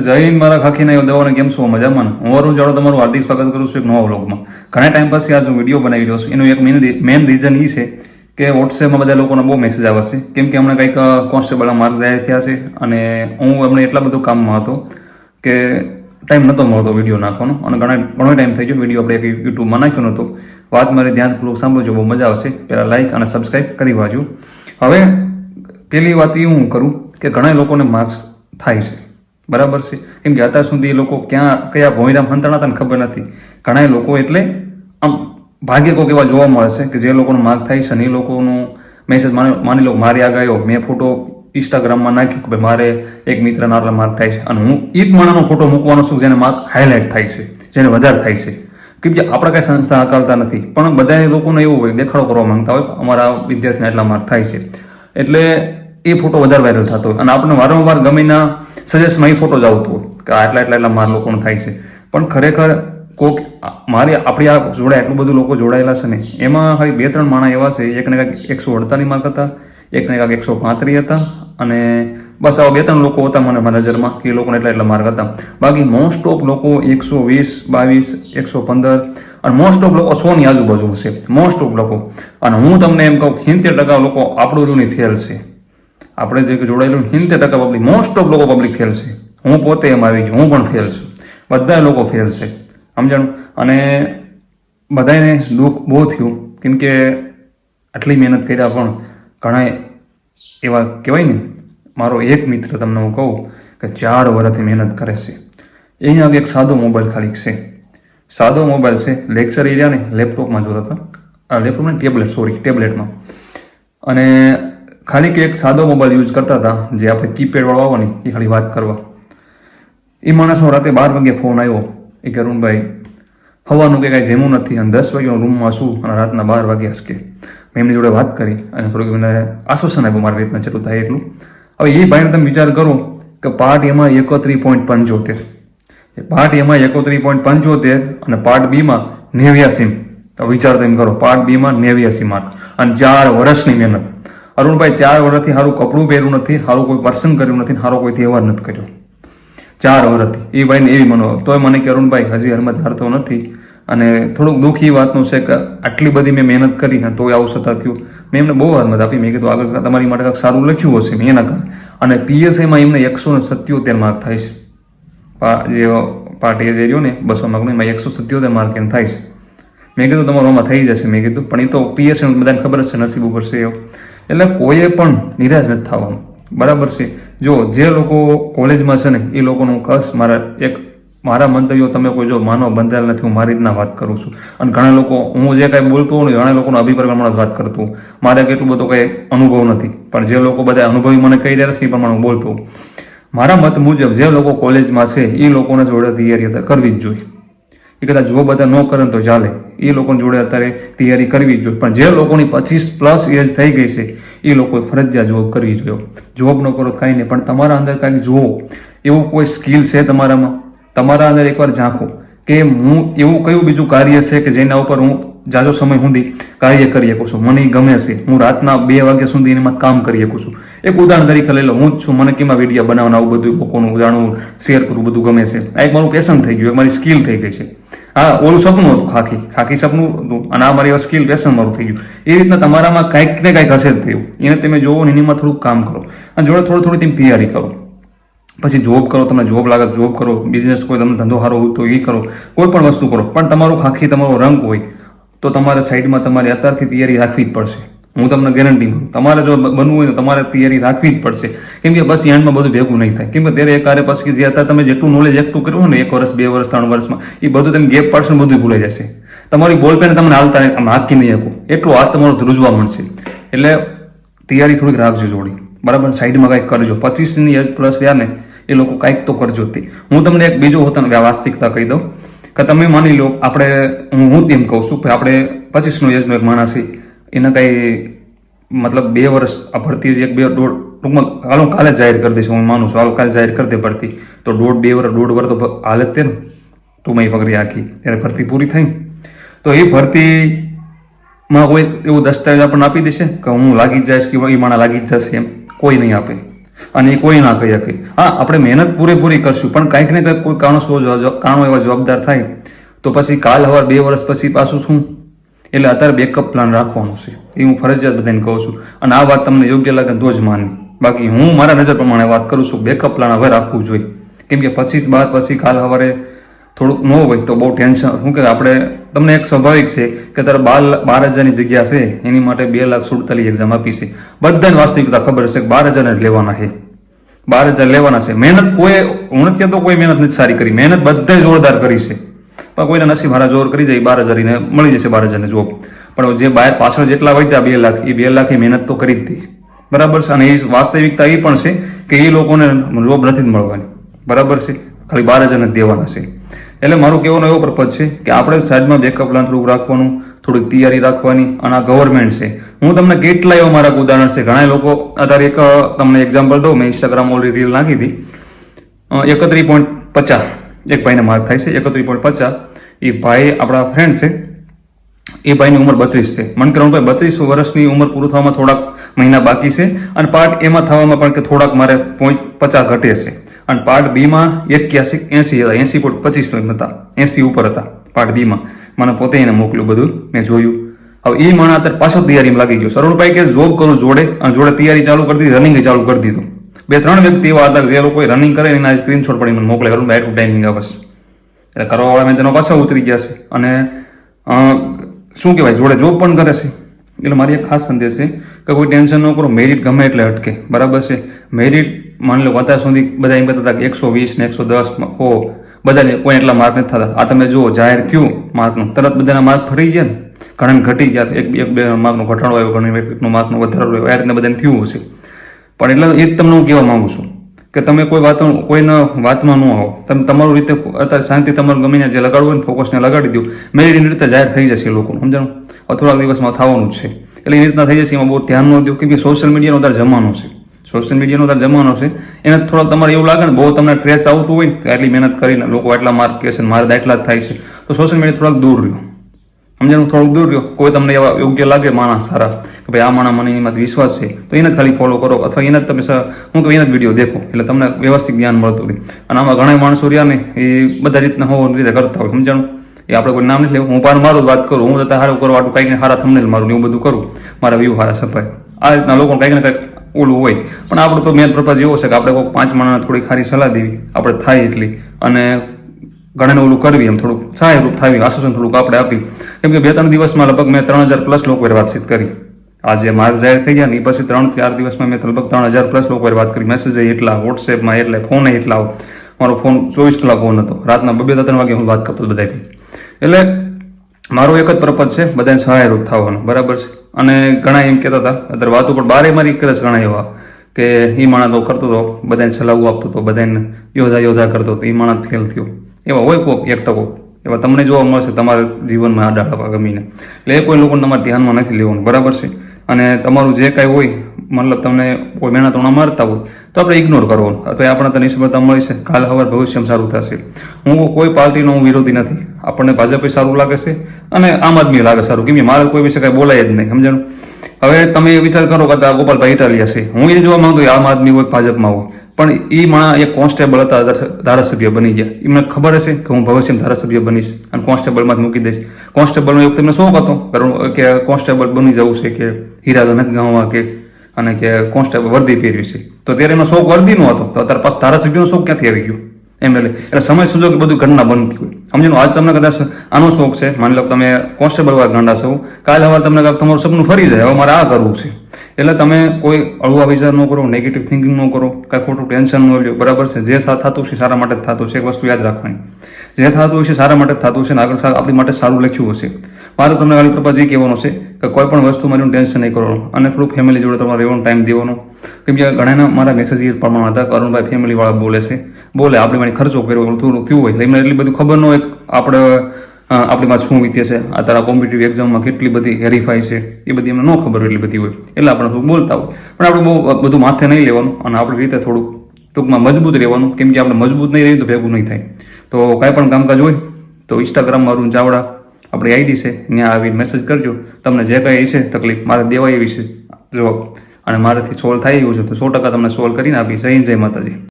જય હિન્દ, મારા ખાખીના દવાને કેમ છો? મજામાં? હું અરુણ જાડો તમારું હાર્દિક સ્વાગત કરું છું એક નવા વ્લોગમાં. ઘણા ટાઈમ પછી હું વીડિયો બનાવી રહ્યો છું. એનું એક મેન મેન રીઝન એ છે કે વોટ્સએપમાં બધા લોકોના બહુ મેસેજ આવે છે. કેમ કે હમણાં કંઈક કોન્સ્ટેબલના માર્ક જાહેર થયા છે અને હું હમણાં એટલા બધું કામમાં હતો કે ટાઈમ નહોતો મળતો વીડિયો નાખવાનો. અને ઘણા, ઘણો ટાઈમ થઈ ગયો વીડિયો આપણે યુટ્યુબમાં નાખ્યો નહોતો વાત મારે ધ્યાનપૂર્વક સાંભળજો બહુ મજા આવશે, પહેલાં લાઇક અને સબસ્ક્રાઈબ કરી વાંચું. હવે પહેલી વાત એ હું કરું કે ઘણા લોકોને માર્ક્સ થાય છે. બરાબર છે? કેમ કે અત્યાર સુધી એ લોકો ક્યાં, કયા ભોંયરામ હંતણા હતા ખબર નથી. ઘણા લોકો એટલે આમ ભાગ્ય કોઈક એવા જોવા મળે છે કે જે લોકોનો માર્ક થાય છે ને એ લોકોનું મેસેજ માની લો મારી આગળ આવ્યો મેં ફોટો ઇન્સ્ટાગ્રામમાં નાખ્યો કે ભાઈ મારે એક મિત્રના આટલા માર્ક થાય છે. અને હું એ માણાનો ફોટો મૂકવાનો છું જેને માર્ક હાઇલાઇટ થાય છે, જેને વધારે થાય છે. કેમ કે આપણે કાંઈ સંસ્થા હકાલતા નથી. પણ બધા લોકોને એવું હોય, દેખાડો કરવા માંગતા હોય, અમારા વિદ્યાર્થીને એટલા માર્ક થાય છે. એટલે એ ફોટો વધારે વાયરલ થતો અને આપણને વારંવાર ગમીના સજેસ્ટમાં એ ફોટો જ આવતો હોય કે આટલા એટલા એટલા માર લોકોને થાય છે. પણ ખરેખર કોક મારી આપણી આ જોડે એટલું બધું લોકો જોડાયેલા છે ને, એમાં ખાલી બે ત્રણ માણા એવા છે, એકને કાંઈક એકસો અડતાલીસ માર્ક હતા, એકને કાંઈક એકસો પાંત્રીસ હતા અને બસ આવા બે ત્રણ લોકો હતા મને મારા નજરમાં કે એ લોકોને એટલા એટલા માર્ક હતા. બાકી મોસ્ટ ઓફ લોકો એકસો વીસ, બાવીસ, એકસો પંદર અને મોસ્ટ ઓફ લોકો સોની આજુબાજુ છે મોસ્ટ ઓફ લોકો. અને હું તમને એમ કહું, સિત્તેર ટકા લોકો આપણું રૂની ફેલ છે. આપણે જે જોડાયેલું સિત્તેર ટકા પબ્લિક મોસ્ટ ઓફ લોકો પબ્લિક ફેલ છે. હું પોતે એમ આવી ગયો, હું પણ ફેલ છું. બધા લોકો ફેલ છે. સમજાણું? અને બધાને દુઃખ બહુ થયું. કેમ કે આટલી મહેનત કર્યા પણ ઘણા એવા કહેવાય ને, મારો એક મિત્ર તમને હું કહું કે ચાર વર્ષથી મહેનત કરે છે. અહીંયા આગળ એક સાદો મોબાઈલ ખાલી છે. સાદો મોબાઈલ છે. લેક્ચર એરિયા ને લેપટોપમાં જોતા હતા. લેપટોપ ને ટેબ્લેટ સોરી ટેબ્લેટમાં અને ખાલી કે એક સાદો મોબાઈલ યુઝ કરતા હતા, જે આપણે કીપેડ આવવાની આવે એ ખાલી વાત કરવા. એ માણસનો રાતે બાર વાગે ફોન આવ્યો એ કે, અરુણભાઈ, હવાનું કે કાંઈ જેમું નથી. અને દસ વાગ્યાનો રૂમમાં શું? અને રાતના બાર વાગ્યા હશે મેં એમની જોડે વાત કરી અને થોડુંક મને આશ્વાસન આપ્યું, મારી રીતના જેટલું થાય એટલું. હવે એ ભાઈને તમે વિચાર કરો કે પાર્ટ એમાં એકોત્રીસ પોઈન્ટ પંચોતેર. પાર્ટ એમાં એકોત્રીસ પોઈન્ટ પંચોતેર અને પાર્ટ બીમાં નેવ્યાસી. તો વિચાર તેમ કરો પાર્ટ બીમાં નેવ્યાસી માર્ક અને ચાર વર્ષની મહેનત. અરુણભાઈ ચાર વર્ષથી સારું કપડું પહેર્યું નથી સારું કોઈ પર્સન કર્યું નથી સારો કોઈ તહેવાર નથી કર્યો. ચાર વર્ષથી એ ભાઈને એવી મનો, તોય મને કે, અરુણભાઈ, હજી હરમત હારતો નથી. અને થોડુંક દુઃખ એ વાતનું છે કે આટલી બધી મેં મહેનત કરી હા, તોય આવું છતાં થયું. મેં એમને બહુ હરમત આપી. મેં કીધું, આગળ તમારી માટે કાંઈક સારું લખ્યું હશે, મેં એના કારણે. અને પીએસઆઈમાં એમને એકસો ને સત્યોતેર માર્ક થાય છે. જે પાર્ટી જે રહ્યો ને, બસો માર્કનું, એમાં એકસો સત્યોતેર માર્ક એમ થાય છે. મેં કીધું, તમારું આમાં થઈ જશે. મેં કીધું, પણ એ તો પીએસઆઈ બધાને ખબર છે, નસીબ ઉપર છે એવું એટલે કોઈએ પણ નિરાશ નથી થવાનું. બરાબર છે? જો જે લોકો કોલેજમાં છે ને, એ લોકોનું કસ મારા એક, મારા મંતવ્યો તમે કોઈ જો માનો બંધાયેલ નથી, હું મારી રીતના વાત કરું છું. અને ઘણા લોકો, હું જે કાંઈ બોલતો હોઉં ઘણા લોકોનો અભિપ્રાય પ્રમાણે વાત કરતો મારે કેટલું બધો કંઈ અનુભવ નથી. પણ જે લોકો બધા અનુભવી મને કહી રહ્યા છે, એ પ્રમાણે હું બોલતો મારા મત મુજબ જે લોકો કોલેજમાં છે, એ લોકોને જોડે તૈયારી કરવી જ જોઈએ. એ કદાચ જો બધા ન કરે તો ચાલે. એ લોકોની જોડે અત્યારે તૈયારી કરવી જોઈએ. પણ જે લોકોની પચીસ પ્લસ એજ થઈ ગઈ છે, એ લોકોએ ફરજિયાત જોબ કરવી જોઈએ. જોબ ન કરો કાંઈ નહીં. પણ તમારા અંદર કાંઈક જુઓ. એવું કોઈ સ્કિલ છે તમારામાં? તમારા અંદર એકવાર ઝાંખો કે હું એવું કયું બીજું કાર્ય છે કે જેના ઉપર હું જાજો સમય સુધી કાર્ય કરી શકું છું. મને ગમે છે. હું રાતના બે વાગ્યા સુધી એમાં કામ કરી શકું છું. એક ઉદાહરણ તરીકે લઈ લો, હું જ છું, મને કેમાં વીડિયો બનાવવાનું, આવું બધું લોકોનું જાણવું શેર કરવું બધું ગમે છે. આ એક મારું પેશન થઈ ગયું મારી સ્કિલ થઈ ગઈ છે. હા ઓલું સપનું હતું, ખાખી ખાખી સપનું હતું, અને આ મારી સ્કિલ પેશન મારું થઈ ગયું. એ રીતના તમારામાં કાંઈક ને કાંઈક હશે જ થયું. એને તમે જોવો ને એનીમાં થોડુંક કામ કરો. અને જોડે થોડી થોડી તમે તૈયારી કરો. પછી જોબ કરો, તમને જોબ લાગે જોબ કરો બિઝનેસ કોઈ તમને ધંધો સારો હોય તો એ કરો, કોઈ પણ વસ્તુ કરો. પણ તમારું ખાખી, તમારો રંગ હોય, તો તમારે સાઈડમાં તમારે અત્યારથી તૈયારી રાખવી જ પડશે. હું તમને ગેરંટી કરું. તમારે જો બનવું હોય તો તમારે તૈયારી રાખવી જ પડશે. કેમ કે બસ એન્ડમાં બધું ભેગું નહીં થાય. કેમ કે ત્યારે એક કાર્ય પછી જે અત્યારે તમે જેટલું નોલેજ એકઠું કર્યું ને, એક વર્ષ, બે વર્ષ, ત્રણ વર્ષમાં, એ બધું તમે ગેપ પાડશો બધું ભૂલાઈ જશે. તમારી બોલ પેન તમને હાલતા હાકી નહીં શકો. એટલું હાથ તમારો ધ્રુજવા મળશે એટલે તૈયારી થોડીક રાખજો જોડી. બરાબર? સાઈડમાં કંઈક કરજો. પચીસની એજ પ્લસ રહ્યા ને, એ લોકો કંઈક તો કરજો તે. હું તમને એક બીજો હોતા વાસ્તવિકતા કહી દઉં. કે તમે માની લો, આપણે, હું તેમ કહું છું કે આપણે પચીસનો એજનો એક માણસ છે. એને કાંઈ મતલબ બે વર્ષ આ ભરતી એક બે દોઢ ટૂંકમાં હાલો કાલે જાહેર કરી દઈશું, હું માનું છું. હાલ કાલે જાહેર કરી દે ભરતી. તો દોઢ બે વર્ષ દોઢ વર્ષ તો હાલ જ તે ને મય પકડી આખી ત્યારે ભરતી પૂરી થઈ. તો એ ભરતીમાં કોઈ એવું દસ્તાવેજ આપણને આપી દેશે કે હું લાગી જ જઈશ કે એ માણા લાગી જ જશે એમ? કોઈ નહીં આપે. અને એ કોઈ ના કહી શકે. હા, આપણે મહેનત પૂરેપૂરી કરશું, પણ કંઈક ને કંઈક કોઈ કારણો કારણો એવા જવાબદાર થાય. તો પછી કાલ હવાર બે વર્ષ પછી પાછું શું? એટલે અત્યારે બેકઅપ પ્લાન રાખવાનું છે. એ હું ફરજિયાત બધાને કહું છું. અને આ વાત તમને યોગ્ય લાગે તો જ માનવી બાકી હું મારા નજર પ્રમાણે વાત કરું છું બેકઅપ પ્લાન હવે રાખવું જોઈએ. કેમ કે પછી બાર પછી કાલ સવારે થોડુંક ન હોય તો બહુ ટેન્શન શું કે આપણે, તમને એક સ્વાભાવિક છે કે તારે બાર બાર હજારની જગ્યા છે, એની માટે બે લાખ સુડતાલીસ એક્ઝામ આપી છે. બધાને વાસ્તવિકતા ખબર છે કે બાર હજાર જ લેવાના છે. બાર હજાર લેવાના છે. મહેનત કોઈ, હું નથી તો કોઈ મહેનત નથી સારી કરી. મહેનત બધે જોરદાર કરી છે. પણ કોઈના નસીબ હારા જોર કરી જાય, બાર હજારીને મળી જશે બાર હજારને જોબ પણ જે બહાર પાછળ જેટલા વધ્યા બે લાખ, એ બે લાખ એ મહેનત તો કરી જ હતી બરાબર છે? અને એ વાસ્તવિકતા એ પણ છે કે એ લોકોને જોબ નથી જ મળવાની. બરાબર છે? ખાલી બાર હજાર જ દેવાના છે. એટલે મારું કહેવાનો એવો પર્પઝ છે કે આપણે સાઈડમાં બેકઅપ પ્લાન થોડુંક રાખવાનું, થોડીક તૈયારી રાખવાની, અને આ ગવર્મેન્ટ છે. હું તમને કેટલા એવા મારા ઉદાહરણ છે. ઘણા લોકો અત્યારે એક, તમને એક્ઝામ્પલ દઉં, મેં ઇન્સ્ટાગ્રામ ઓલરેડી રીલ નાખી હતી એકત્રીસ પોઈન્ટ પચાસ. એક ભાઈને માર્ક થાય છે, એકત્રીસ પોઈન્ટ પચાસ. એ ભાઈ આપણા ફ્રેન્ડ છે. એ ભાઈની ઉંમર બત્રીસ છે. મન કે બત્રીસ વર્ષની ઉંમર પૂરું થવામાં થોડાક મહિના બાકી છે અને પાર્ટ એમાં થવામાં પણ કે થોડાક મારે પોઈન્ટ પચાસ ઘટે છે. અને પાર્ટ બીમાં એક્યાસી, એસી હતા. એસી પોઈન્ટ પચીસ હતા. એસી ઉપર હતા પાર્ટ બીમાં મને પોતે એને મોકલ્યું બધું. મેં જોયું. હવે એ માણસ અત્યારે પાછો તૈયારીમાં લાગી ગયો. સરુણભાઈ કે જોબ કરું જોડે. અને જોડે તૈયારી ચાલુ કરી દીધી રનિંગ ચાલુ કરી દીધું. બે ત્રણ વ્યક્તિ એવા હતા જે લોકો રનિંગ કરે એના સ્ક્રીનશોટ પડી મને મોકલે કરું એટલું ટાઈમિંગ આવશે એટલે કરવાવાળા મેં તેનો પાછા ઉતરી ગયા છે. અને શું કહેવાય? જોડે જોબ પણ કરે છે. એટલે મારી એક ખાસ સંદેશ છે કે કોઈ ટેન્શન ન કરો. મેરિટ ગમે એટલે અટકે. બરાબર છે? મેરિટ માની લો અત્યાર સુધી બધા એમ કહેતા હતા કે એકસો વીસ ને એકસો દસ ઓ બધાને કોઈ એટલા માર્ક નથી થતા. આ તમે જુઓ, જાહેર થયું માર્કનું તરત બધાના માર્ક ફરી ગયા ને. ઘણા ઘટી ગયા. એક એક, બે માર્કનો ઘટાડો આવ્યો, ઘણી માર્કનો વધારો આવ્યો. આ રીતના બધાને થયું હશે. પણ એટલે એ જ તમને હું કહેવા માગું છું કે તમે કોઈ વાત કોઈના વાતમાં ન આવો તમે તમારું રીતે અત્યારે શાંતિ તમારું ગમે ત્યાં જે લગાડવું ને ફોકસને લગાડી દો મેરી રીતે જાહેર થઈ જશે લોકોનું, સમજાણું? થોડાક દિવસમાં થવાનું જ છે. એટલે એ રીતના થઈ જશે, એમાં બહુ ધ્યાન ન દો કેમ કે સોશિયલ મીડિયાનો અત્યારે જમાનો છે. સોશિયલ મીડિયાનો અત્યારે જમાનો છે. એને થોડોક તમારે એવું લાગે ને, બહુ તમને ટ્રેસ આવતું હોય ને આટલી મહેનત કરીને લોકો આટલા માર્ક કહેશે મારે આટલા જ થાય છે. તો સોશિયલ મીડિયા થોડાક દૂર રહ્યો. સમજાણું થોડુંક દૂર રહ્યો. કોઈ તમને એવા યોગ્ય લાગે માણસ સારા, કે ભાઈ આ માણસ મને એમાંથી વિશ્વાસ છે, તો એને જ ખાલી ફોલો કરો અથવા એને જ તમે હું કહું એને જ વીડિયો દેખો. એટલે તમને વ્યવસ્થિત જ્ઞાન મળતું હોય અને આમાં ઘણા માણસો રહ્યા ને, એ બધા રીતના હોવાની રીતે કરતા હોય, સમજાણું? એ આપણે કોઈ નામ નથી લેવું. હું પાર મારું વાત કરું. હું જતા સારું આટલું કંઈક સારા થમનેલ મારું ને એવું બધું કરું. મારા વ્યૂ સારા છપાય. આ રીતના લોકો કંઈક ને કંઈક ઓલું હોય. પણ આપણો તો મેન પર્પઝ એવો છે કે આપણે કોઈ પાંચ માણસને થોડી ખારી સલાહ દેવી. આપણે થાય એટલી. અને ઘણાને ઓલું કરવી એમ થોડુંક સહાયરૂપ થાય આશ્વાસન થોડુંક આપણે આપી. કેમ કે બે ત્રણ દિવસમાં લગભગ મેં ત્રણ હજાર પ્લસ લોકો વાતચીત કરી. આજે માર્ગ જાહેર થઈ ગયા ને એ પછી ત્રણ ચાર દિવસમાં મેં લગભગ ત્રણ હજાર પ્લસ લોકો વાત કરી. મેસેજ એટલા વોટ્સએપમાં એટલે ફોન એટલા. મારો ફોન ચોવીસ કલાક ફોન હતો. રાતના બબે ત્રણ વાગે હું વાત કરતો બધા એટલે મારો એક જ પર્પઝ છે, બધાને સહાયરૂપ થવાનો. બરાબર છે? અને ઘણા એમ કહેતા હતા અત્યારે વાતો પણ બારે મારી કરે છે ઘણા એવા કે એ માણસ કરતો હતો બધાને સલાહો આપતો હતો બધાને યોધા યોધા કરતો હતો એ માણસ ફેલ થયો. એવા હોય કોક એક ટકો એવા તમને જોવા મળશે તમારા જીવનમાં આડા હવા ગમીને એટલે એ કોઈ લોકોને તમારે ધ્યાનમાં નથી લેવાનું. બરાબર છે? અને તમારું જે કાંઈ હોય, મતલબ તમને કોઈ મહેનત ઉણા મારતા હોય, તો આપણે ઇગ્નોર કરવાનું. અથવા આપણને તો નિષ્ફળતા મળી છે. કાલ હવાર ભવિષ્યમાં સારું થશે. હું કોઈ પાર્ટીનો હું વિરોધી નથી. આપણને ભાજપે સારું લાગે છે અને આમ આદમી લાગે સારું. કેમ કે મારે કોઈ વિશે કાંઈ બોલાય જ નહીં. સમજાણું? હવે તમે એ વિચાર કરો કે આ ગોપાલભાઈ ઇટાલિયા છે. હું એ જોવા માંગતો આમ આદમી હોય ભાજપમાં હોય. પણ એ માણા એક કોન્સ્ટેબલ હતા ધારાસભ્ય બની ગયા. એમને ખબર હશે કે હું ભવિષ્યમાં ધારાસભ્ય બનીશ અને કોન્સ્ટેબલમાં જ મૂકી દઈશ. કોન્સ્ટેબલનો એક તમને શોખ હતો કારણ કે કોન્સ્ટેબલ બની જવું છે, કે હીરા ધનક ગાવા કે, અને કે કોન્સ્ટેબલ વર્દી પહેરવી છે. તો ત્યારે એનો શોખ વર્દીનો હતો. તો અત્યારે પાછો ધારાસભ્યનો શોખ ક્યાંથી આવી ગયો? એમ એટલે એટલે સમય સુજોગ બધું ઘટના બનતી હોય. સમજો આજ તમને કદાચ આનો શોખ છે. માની લો તમે કોન્સ્ટેબલ વાર ગાંડા છો. કાલે હવે તમને તમારું સપનું ફરી જાય. હવે મારે આ કરવું છે. એટલે તમે કોઈ અળવા વિચાર ન કરો નેગેટિવ થિંકિંગ ન કરો, કાંઈ ખોટું ટેન્શન ન લ્યો. બરાબર છે? જે થતું છે સારા માટે જ થતું છે એક વસ્તુ યાદ રાખવાની. જે થતું હશે સારા માટે જ થતું છે ને આગળ આપણી માટે સારું લખ્યું હશે. મારે તમને ખાલી કૃપા એ કહેવાનું છે કે કોઈ પણ વસ્તુ મારી ટેન્શન નહીં કરવાનું. અને થોડુંક ફેમિલી જોડે તમારે રહેવાનો ટાઈમ દેવાનો. કેમ કે ઘણાના મારા મેસેજ એ પ્રમાણે હતા કે અરુણભાઈ ફેમિલીવાળા બોલે છે. બોલે, આપણે મારી ખર્ચો કર્યો થોડું થયું હોય. એમને એટલી બધું ખબર ન હોય આપણે અ, આપણી પાસે શું વીતે છે? આ તારા કોમ્પિટિટિવ એક્ઝામમાં કેટલી બધી હેરીફાઈ છે? એ બધી એમને ન ખબર એટલી બધી હોય. એટલે આપણે થોડું બોલતા હોય. પણ આપણે બહુ બધું માથે નહીં લેવાનું અને આપણી રીતે થોડુંક ટૂંકમાં મજબૂત રહેવાનું. કેમ કે આપણે મજબૂત નહીં રહીએ તો ભેગું નહીં થાય. તો કાંઈ પણ કામકાજ હોય તો ઇન્સ્ટાગ્રામ મારું ચાવડા આપણી આઈડી છે ત્યાં આવીને મેસેજ કરજો. તમને જે કાંઈ છે તકલીફ મારે દેવા એવી છે. જવાબ. અને મારાથી સોલ્વ થાય એવું છે તો સો ટકા તમને સોલ્વ કરીને આપીશ. જય જય માતાજી.